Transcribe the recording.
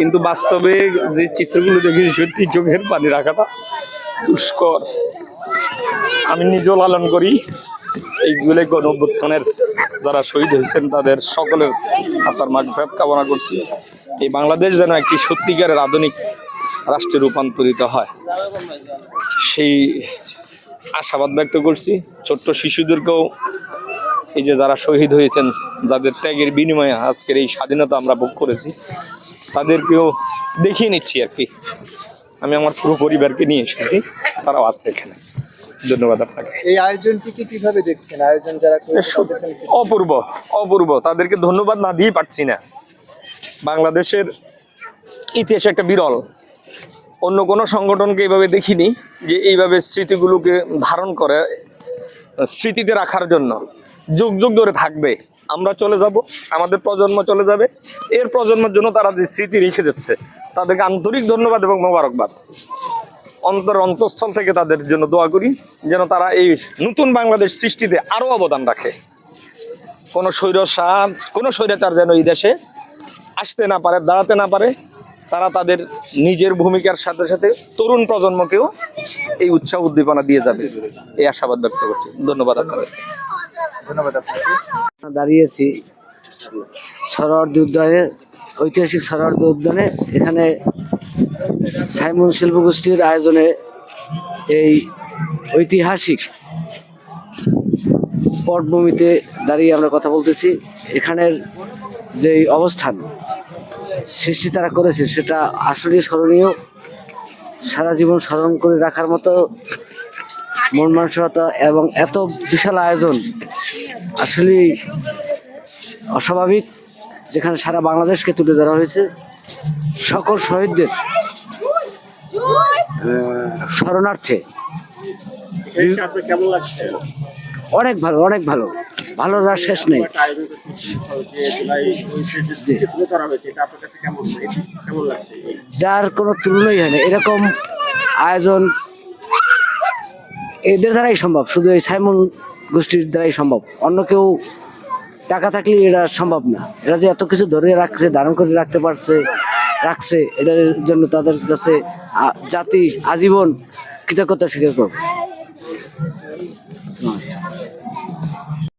কিন্তু বাস্তবে যে চিত্রগুলো দেখেছি, সত্যি চোখের পানি রাখাটা দুষ্কর। আমি নিজেও লালন করি। এইগুলো অভ্যুত্থানের যারা শহীদ হয়েছেন, তাদের সকলের আত্মার মাগফিরাত কামনা করছি। এই বাংলাদেশ যেন একটি সত্যিকারের আধুনিক রাষ্ট্রে রূপান্তরিত হয়। সেই আশাবাদ ব্যক্ত করছি। ছোট্ট শিশুদেরকেও, এই যে যারা শহীদ হয়েছেন, যাদের ত্যাগের বিনিময়ে আজকের এই স্বাধীনতা আমরা ভোগ করেছি তাদেরকেও দেখিয়ে নিচ্ছি আর কি। আমি আমার পুরো পরিবারকে নিয়ে এসেছি তারাও আছে এখানে। ধন্যবাদ আপনাকে। এই আয়োজনটিকে কীভাবে দেখছেন? আয়োজন যারা অপূর্ব অপূর্ব। তাদেরকে ধন্যবাদ না দিয়ে পারছি না। বাংলাদেশের ইতিহাসে একটা বিরল। অন্য কোনো সংগঠনকে এইভাবে দেখিনি যে এইভাবে স্মৃতিগুলোকে ধারণ করে স্মৃতিতে রাখার জন্য। যুগ যুগ ধরে থাকবে। আমরা চলে যাব, আমাদের প্রজন্ম চলে যাবে। এর প্রজন্মের জন্য তারা যে স্মৃতি রেখে যাচ্ছে, তাদেরকে আন্তরিক ধন্যবাদ এবং মোবারকবাদ। অন্তর অন্তঃস্থল থেকে তাদের জন্য দোয়া করি, যেন তারা এই নতুন বাংলাদেশ সৃষ্টিতে আরও অবদান রাখে। কোনো স্বৈরশাস কোনো স্বৈরাচার যেন এই দেশে আসতে না পারে, দাঁড়াতে না পারে, তারা তাদের নিজের ভূমিকার সাথে সাথে তরুণ প্রজন্মকেও এই উৎসাহ উদ্দীপনা দিয়ে যাবে। এই আশাবাদ ব্যক্ত করছি। ধন্যবাদ আপনাদের। ধন্যবাদ দাঁড়িয়েছি সরোয়ার্দী উদ্যানে ঐতিহাসিক সরোয়ার্দী উদ্যানে এখানে সাইমন শিল্পগোষ্ঠীর আয়োজনে এই ঐতিহাসিক পটভূমিতে দাঁড়িয়ে আমরা কথা বলতেছি। এখানের যে অবস্থান সৃষ্টি তারা করেছে, সেটা আসলে স্মরণীয়। সারা জীবন স্মরণ করে রাখার মতো মন মানসিকতা এবং এত বিশাল আয়োজন আসলে অস্বাভাবিক যেখানে সারা বাংলাদেশকে তুলে ধরা হয়েছে, সকল শহীদদের শরণার্থে। অনেক ভালো অনেক ভালো। ভালো আর শেষ নেই। যার কোনো তুলনাই হয় না। এরকম আয়োজন এদের দ্বারাই সম্ভব। শুধু এই সাইমন গোষ্ঠীর দ্বারাই সম্ভব অন্য কেউ টাকা থাকলে এটা সম্ভব না এরা যে এত কিছু ধরে রাখছে, ধারণ করে রাখতে পারছে, রাখছে, এটার জন্য তাদের কাছে জাতি, আজীবন কৃতজ্ঞতা স্বীকার করবে।